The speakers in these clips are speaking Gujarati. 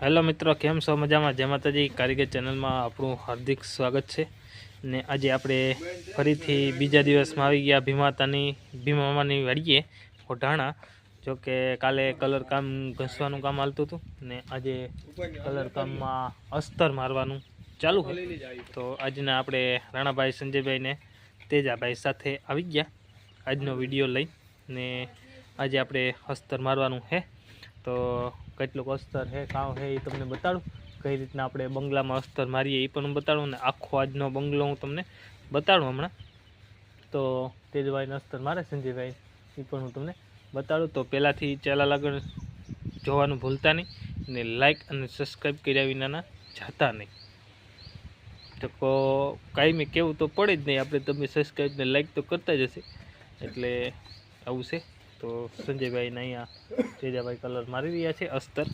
હેલો મિત્રો, કેમ છો મજામાં? જય માતાજી, કારીગર ચેનલમાં આપણું હાર્દિક સ્વાગત છે. ને આજે આપણે ફરીથી બીજા દિવસમાં આવી ગયા ભીમાતાની ભીમામાની વાડીએ ઓઢાણા જો કે કાલે કલર કામ ઘસવાનું કામ હાલતું હતું ને આજે કલર કામમાં અસ્તર મારવાનું ચાલુ હતું. તો આજના આપણે રાણાભાઈ સંજયભાઈને તેજાભાઈ સાથે આવી ગયા. આજનો વીડિયો લઈ ને આજે આપણે અસ્તર મારવાનું છે તો કેટલુંક અસ્તર છે કાં છે એ તમને બતાડું. કઈ રીતના આપણે બંગલામાં અસ્તર મારીએ એ પણ હું બતાડું ને આખો આજનો બંગલો હું તમને બતાડું હમણાં. તો તેજભાઈને અસ્તર મારે, સંજયભાઈ, એ પણ હું તમને બતાડું. તો પહેલાંથી ચેલા લાગણ જોવાનું ભૂલતા નહીં ને લાઈક અને સબસ્ક્રાઈબ કર્યા વિનાના જાતા નહીં. તો કાંઈ કેવું તો પડે જ નહીં, આપણે તમે સબસ્ક્રાઈબ ને લાઈક તો કરતા જ હશે. એટલે આવું છે. તો સંજયભાઈને અહીંયા તેજાભાઈ કલર મારી રહ્યા છે. અસ્તર.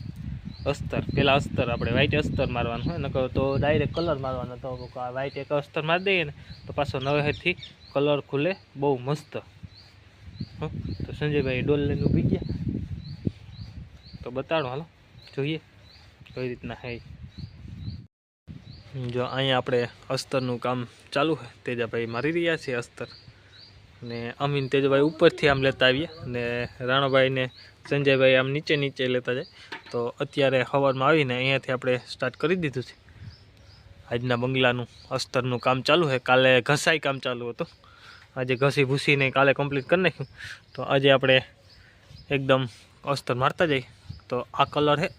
અસ્તર. પહેલાં અસ્તર આપણે વ્હાઇટ અસ્તર મારવાનું હોય. નકર તો ડાયરેક્ટ કલર મારવાનો. તો વ્હાઇટ એક અસ્તર મારી દઈએ ને, તો પાછો નવેથી કલર ખુલે બહુ મસ્ત. હં. તો સંજયભાઈ ડોલ લઈને ઊભી ગયા. તો બતાડો હાલો. જોઈએ કઈ રીતના હે જો અહીંયા આપણે અસ્તરનું કામ ચાલુ છે તેજાભાઈ મારી રહ્યા છે અસ્તર. ને અમીન તેજભાઈ ઉપરથી આમ લેતા આવીએ ને રાણાભાઈને સંજયભાઈ આમ નીચે નીચે લેતા જાય. તો અત્યારે હવારમાં આવીને અહીંયાથી આપણે સ્ટાર્ટ કરી દીધું છે. આજના બંગલાનું, અસ્તરનું કામ ચાલુ છે. કાલે ઘસાઈ કામ ચાલુ હતું. આજે ઘસી ભૂસીને કાલે કમ્પ્લીટ કરી નાખ્યું. તો આજે આપણે એકદમ અસ્તર મારતા જઈએ. તો આ કલર છે.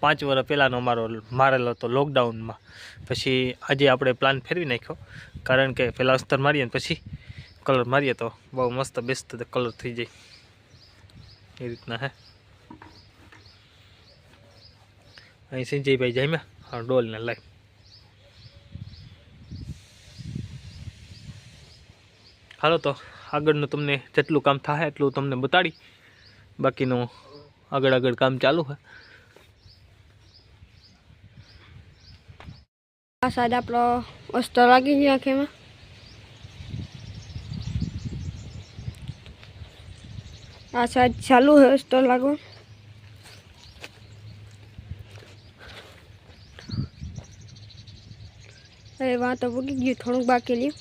પાંચ વર્ષ પહેલાંનો અમારો મારેલો હતો લોકડાઉનમાં પછી આજે આપણે પ્લાન ફેરવી નાખ્યો. કારણ કે પહેલાં અસ્તર મારીએ ને પછી કલર મારીએ તો બહુ મસ્ત બેસ્ટ કલર થઈ જાય. એ રીતના હે. અહીં સંજયભાઈ જાય હા, ડોલને લાઈ. હાલો તો આગળનું તમને જેટલું કામ થાય એટલું તમને બતાડી. બાકીનું આગળ આગળ કામ ચાલુ છે સાઈડ આપણો અસ્તર લાગી ગયા આંખેમાં. આ સાઈડ ચાલુ છે સ્ટોલ લાગો એ વાત તો પૂકી ગયું થોડુંક બાકી લ્યું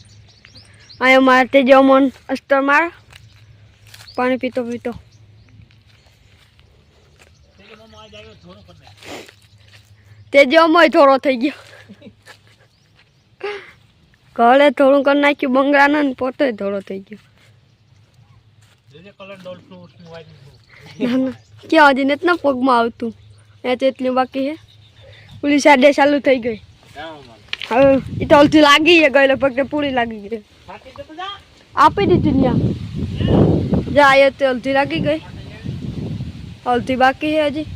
અહીંયા મારે તે જો મન અસ્તર માર પાણી પીતો પીતો તે જો મોય થોડો થઈ ગયો ઘરે થોડું કરી નાખ્યું બંગલાનો ને પોતે થોડો થઈ ગયો ક્યાં હજી નથી પગમાં આવતું. એ તો એટલું બાકી છે પૂરી સાડે ચાલુ થઈ ગઈ. હવે એ તો હલથી લાગી છે ગયેલો પગ પૂરી લાગી ગઈ. આપી દીધી ત્યાં. જા એ તો હલથી લાગી ગઈ. હલથી બાકી છે હજી.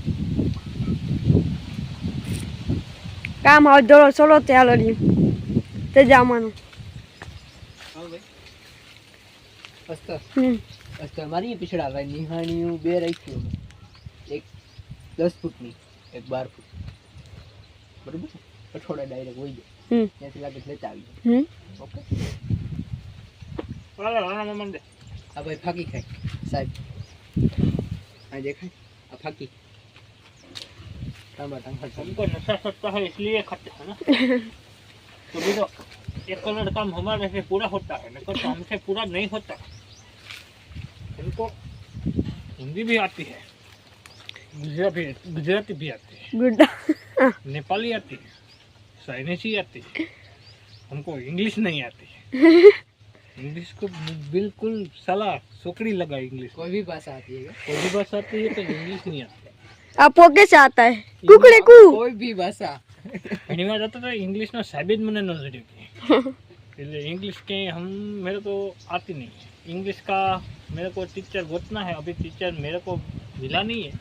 કામ હવે દોડો ચલો લડી તે જવાનું હમ. અસ્તર મારી પીછડા ભાઈ નિહાણીયું બે રાખ્યું એક દસ ફૂટની એક બાર ફૂટ બરોબર પછોડા ડાયરેક્ટ હોય જાય હમ ત્યાંથી લાગે તો લેતા આવી હમ ઓકે આ ભાઈ ફાકી ખાય સાહેબ આ દેખાય આ ફાકી ટમાટા ફાકી हमको नशा सकता है इसलिए खाते हैं ना तो भी तो एक कलर काम हमारे से पूरा होता है नहीं तो हमसे पूरा नहीं होता हमको हिंदी भी आती है गुजराती गुजराती भी आती है ગુડ नेपाली आती है चाइनीसी आती है हमको इंग्लिश नहीं आती है इंग्लिश को बिल्कुल सलाह सोकड़ी लगा इंग्लिश કોઈ ભી ભાષા આતી है कोई भी भाषा आती है तो इंग्लिश नहीं आती આ પોકે से आता है कुकड़े कू કોઈ ભી ભાષા ઘણી વાર જતો તો ઇંગ્લિશનો સાહેબ જ મને ન જડ્યો એટલે इंग्लिश के हम मेरे को आती नहीं है इंग्लिश का मेरे को टीचर गोतना है अभी टीचर मेरे को मिला नहीं है।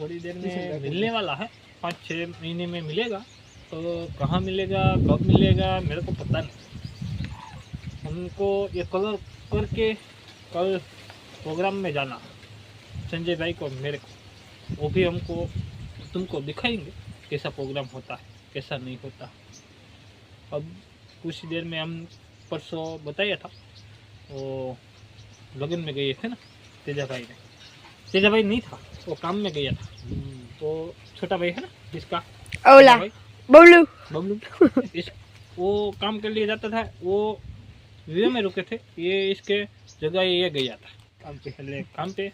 थोड़ी देर में मिलने वाला है पाँच छः महीने में मिलेगा। तो कहाँ मिलेगा कब मिलेगा मेरे को पता नहीं। हमको ये कलर करके कल प्रोग्राम में जाना संजय भाई को मेरे को। वो भी हमको तुमको दिखाएँगे कैसा प्रोग्राम होता है कैसा नहीं होता। अब कुछ देर में हम परसों बताया था। वो लगन में गए थे ना तेजा भाई ने तेजा भाई नहीं था वो काम में गया था तो छोटा भाई है ना इसका ओला भाई बबलू बबलू इस वो काम के लिए जाता था वो वे में रुके थे ये इसके जगह ये गया था કામ पे એટલે કામ पे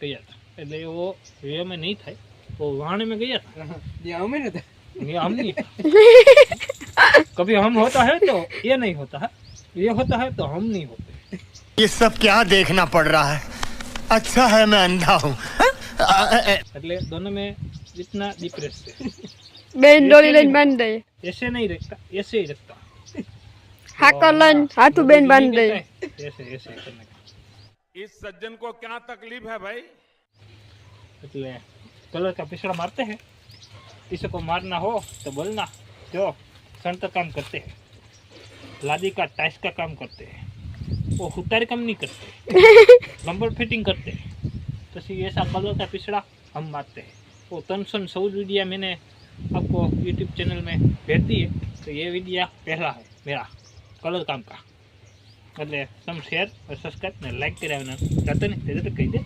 ગયા था એટલે वो वे में नहीं था वो वाहन में गया था જે અમે ને ये हम नहीं कभी हम होता है तो ये नहीं होता है ये होता है तो हम नहीं होते ये सब क्या देखना पड़ रहा है अच्छा है मैं अंधा हूँ એટલે दोनों में इतना डिप्रेस थे બેન ડોલી લઈને બાંધી દઈએ ऐसे नहीं रखता ऐसे ही रखता હાકર લઈને હાથું બેન બાંધી દઈએ ऐसे ऐसे करने का इस सज्जन को क्या तकलीफ है भाई એટલે कलर का पिछड़ा मारते हैं किसी को मारना हो तो बोलना जो संत काम करते हैं लादी का टाइस का काम करते हैं वो हुतारी काम नहीं करते नंबर फिटिंग करते हैं तो सी ऐसा कलर का पिछड़ा हम मारते हैं वो तनसन सऊद वीडिया मैंने आपको यूट्यूब चैनल में भेज दी है तो ये वीडियो पहला है मेरा कलर काम का એટલે તમે શેર સબસ્ક્રાઈબ ને લાઈક કર્યા વિના જાતે ને તે તો કહી દે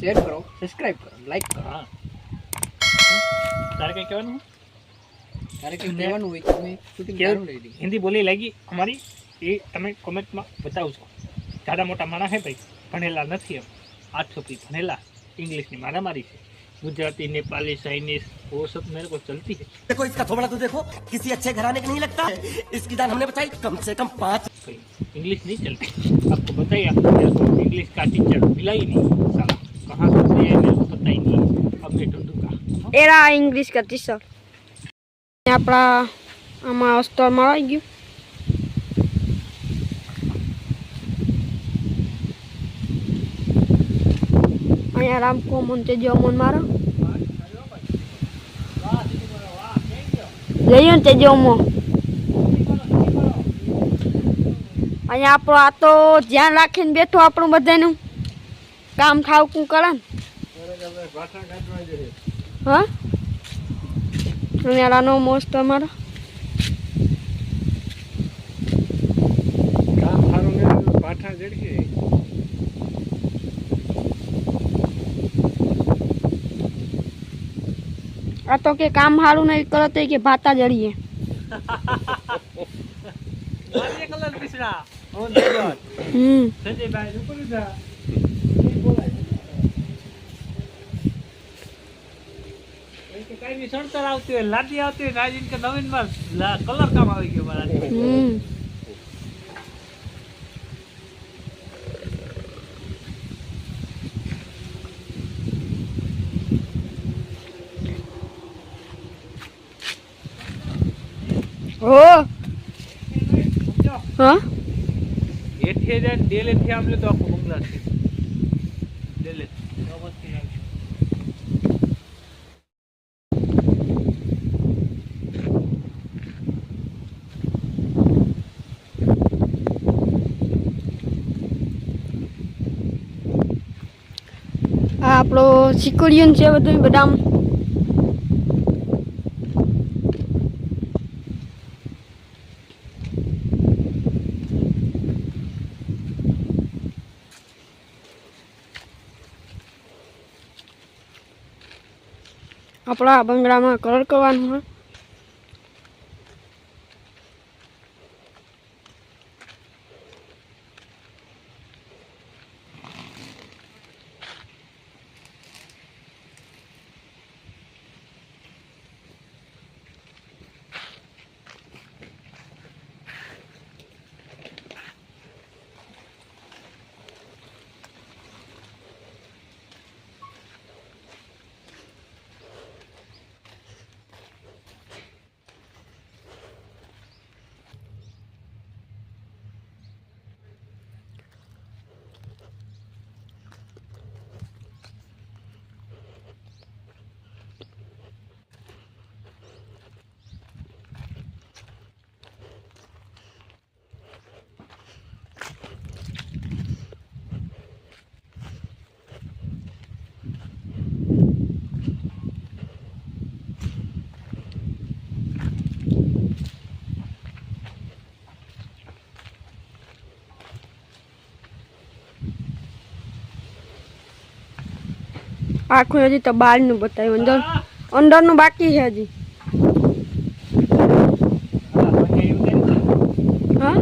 શેર કરો સબસ્ક્રાઇબ કરો લાઈક કરો હા તારે કંઈ કહેવાનું તારે કંઈ કહેવાનું હોય તમે શૂટિંગ કેવું? ચાલુ લઈ દી હિન્દી બોલી લાગી અમારી એ તમે કોમેન્ટમાં બતાવજો જાડા મોટા માણસ હે ભાઈ ભણેલા નથી એમ આઠ છોકરી ભણેલા ઇંગ્લિશની મારામારી છે गुजराती नेपाली चाइनीज वो सब मेरे को चलती है देखो इसका थोबड़ा तो देखो किसी अच्छे घराने का नहीं लगता इसकी दान हमने बताई कम से कम पाँच कोई इंग्लिश नहीं चलती आपको बताइए मेरे को इंग्लिश का टीचर मिला ही नहीं साला कहाँ से है मेरे को पता ही नहीं अब मैं ढूंढूंगा એરા ઇંગ્લિશ का ટીચર આપણા આમાં સ્ટોરમાં આવી ગયું અહીંયા રામ કોમન તે જોમન મારો. જઈએ ને તે જોમો અહીંયા આપણો આ તો ધ્યાન રાખીને બેઠો આપણું બધાનું. કામ ઠાવકું કરે ને. હા? અને આનો મોસ્ટ અમારો. આ તો કે કામ સારું નહીં કરો તો કે ભાતા જડીએ. કલર પીસડા. હમ. સંજયભાઈ ઉપર કઈ બી સણતર આવતી હોય લાદી આવતી હોય રાજીન કે નવીનમાં કલર કામ આવી ગયો મારા ઓ હા? એઠે જાય ડેલે થી આમ લે તો આખું બંગલા છે. આ આપણો સિક્યુરિયન છે બધું બધા આપણા બંગલામાં કલર કરવાનું હોય. આખું હજી તો બહારનું બતાવ્યું અંદર અંદરનું બાકી છે હજી હા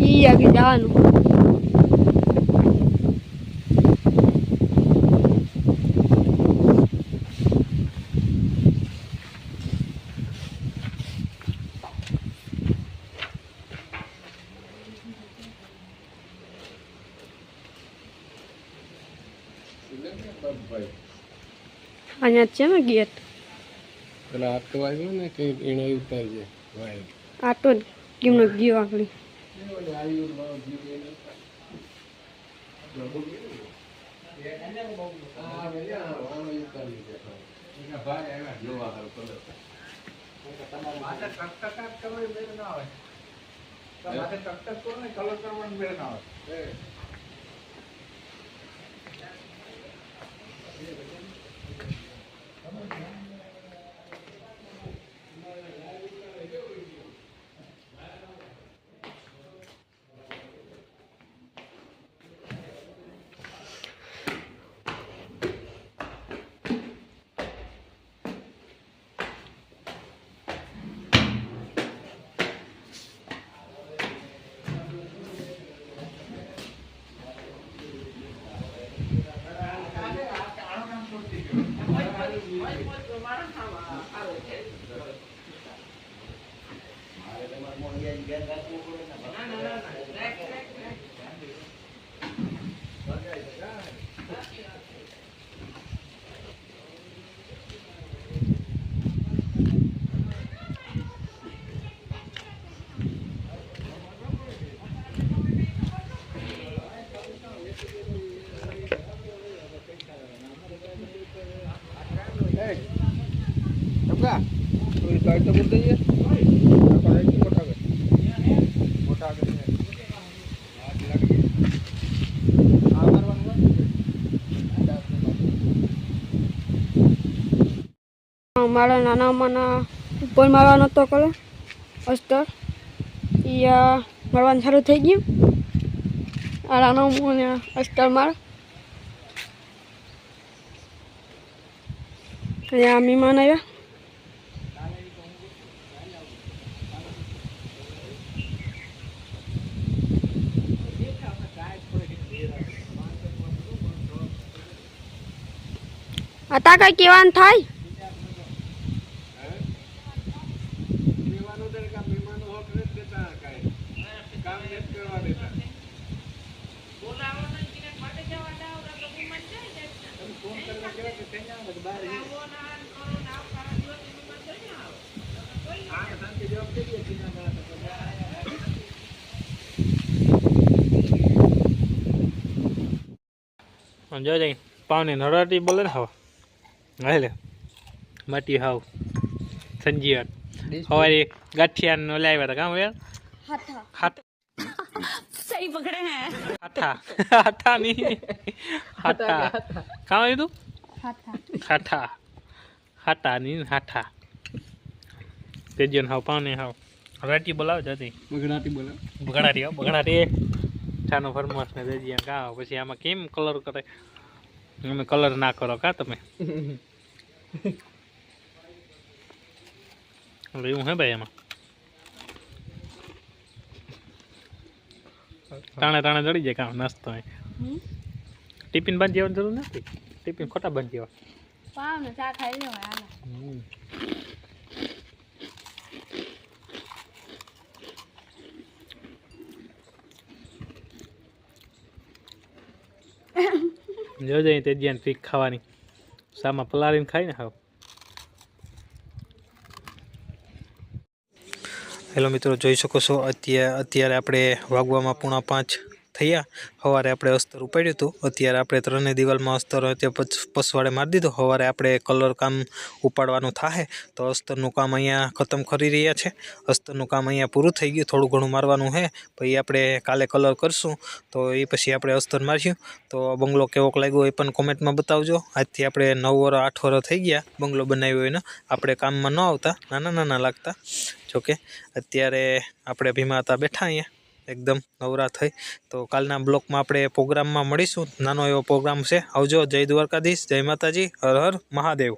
ઈ આગળ જવાનું અહીંયા છે ને ગેટ? પેલા આટો આવ્યો ને કે એને ઉતારજે વાય આટો જ કેમનો ગયો આગળ. ટપકા Yeah, but yeah. સાઈડ તો બોલ દઈએ આ સાઈડથી મોટા કર મોટા કર હાથ લાગી આ મારવાનું મારા નાના માના ઉપર મારવાનો તો કલર અસ્તર ઈ આ મારવાનું સારું થઈ ગયું આ નાનો મને અસ્તર માર અહીંયા મહેમાન આવ્યા આ તા કઈ કહેવાનું થાય મહેમાનો તરીકે મહેમાનો હક નથી દેતા કાંઈ કામ કઈ કેવાનું થાય? જો જઈ પાવની નડાટી બોલે ને હવા. હા માટી હાવ. સંજીવન. સવારે ગાંઠિયા નો લાવ્યા હતા કામ વેર હાથ. સહી પકડે હે. હાથા. હાથા નહીં. હાથા. કામ આવ્યું તું? હાથા. હાથા. નહીં હાથા. તેજન હાવ પાવને હાવ. રાટી બોલાવ જતી બગડાટી બોલાવ. બગડાટી હો બગડાટી. છાનો ફરમાશ ને દેજી કા પછી આમાં કેમ કલર કરે? અમે કલર ના કરો કા તમે? એવું હે ભાઈ એમાં? તાણે તાણે ચડી જાય કામ નાસ્તો ટિફિન બાંધી જવાની જરૂર નથી? ટિફિન ખોટા બાંધી જવા પાવ ને ચા ખાઈ લેવાય જોજે તે તેજિયાની પીક ખાવાની. સામાં પલાળીને ખાઈને હા હેલો મિત્રો, જોઈ શકો છો, અત્યારે અત્યારે આપણે વાગવામાં પૂણા પાંચ. થયા. સવારે આપણે અસ્તર ઉપાડ્યું હતું. અત્યારે આપણે ત્રણેય દિવાલમાં અસ્તર અત્યારે પછ- પસવાડે મારી દીધો. સવારે આપણે કલર કામ ઉપાડવાનું થાય તો અસ્તરનું કામ અહીંયા ખતમ કરી રહ્યા છે. અસ્તરનું કામ અહીંયા પૂરું થઈ ગયું. થોડું ઘણું મારવાનું છે પછી આપણે કાલે કલર કરશું. તો એ પછી આપણે અસ્તર માર્યું. તો બંગલો કેવોક લાગ્યો એ પણ કોમેન્ટમાં બતાવજો. આજથી આપણે નવ વર, આઠ વર થઈ ગયા બંગલો બનાવ્યો એને. આપણે કામમાં ન આવતા. નાના નાના લાગતા. જોકે અત્યારે આપણે ભીમા હતા બેઠા અહીંયા. એકદમ નવરા થઈ. તો કાલના બ્લોકમાં આપણે પ્રોગ્રામમાં મળીશું. નાનો એવો પ્રોગ્રામ છે. આવજો. જય દ્વારકાધીશ. જય માતાજી. હર હર મહાદેવ.